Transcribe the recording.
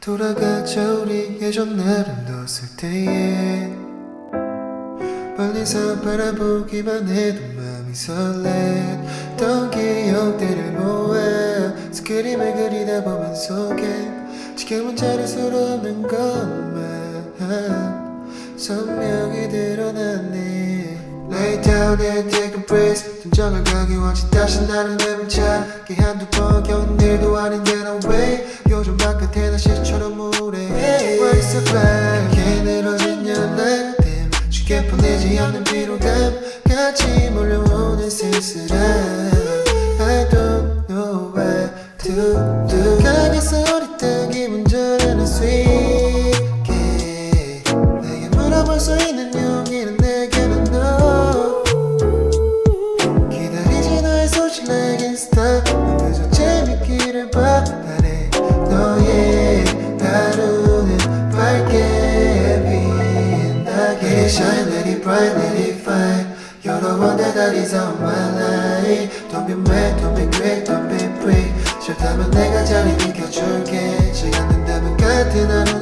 돌아가자 우리 예전 아름다웠을 때에. 멀리서 바라보기만 해도 마음이 설레던 기억들을 모아 스크림을 그리다 보면 속에 지금은 자리 서로 없는 것만. 선명히 드러나네. Lay down and take a breath. 진정한 가기 원치 다시 나를 내면 자기 한두 번 겪는 일도 아닌데 너왜 요즘 바깥에 날씨처럼 우울해. Why so bad 이렇게 늘어진 연락들 쉽게 풀리지 않는 피로감 같이 몰려오는 쓸쓸함. I don't know what to do. 강에서 어리던 기분 전하는 sweet 게 내게 물어볼 수 있는 Lady shine, lady bright, lady fine You're the one that I desire on my life Don't be mad, don't be great, don't be free 싫다면 내가 자리 지켜줄게 시간 된다면 같은 하루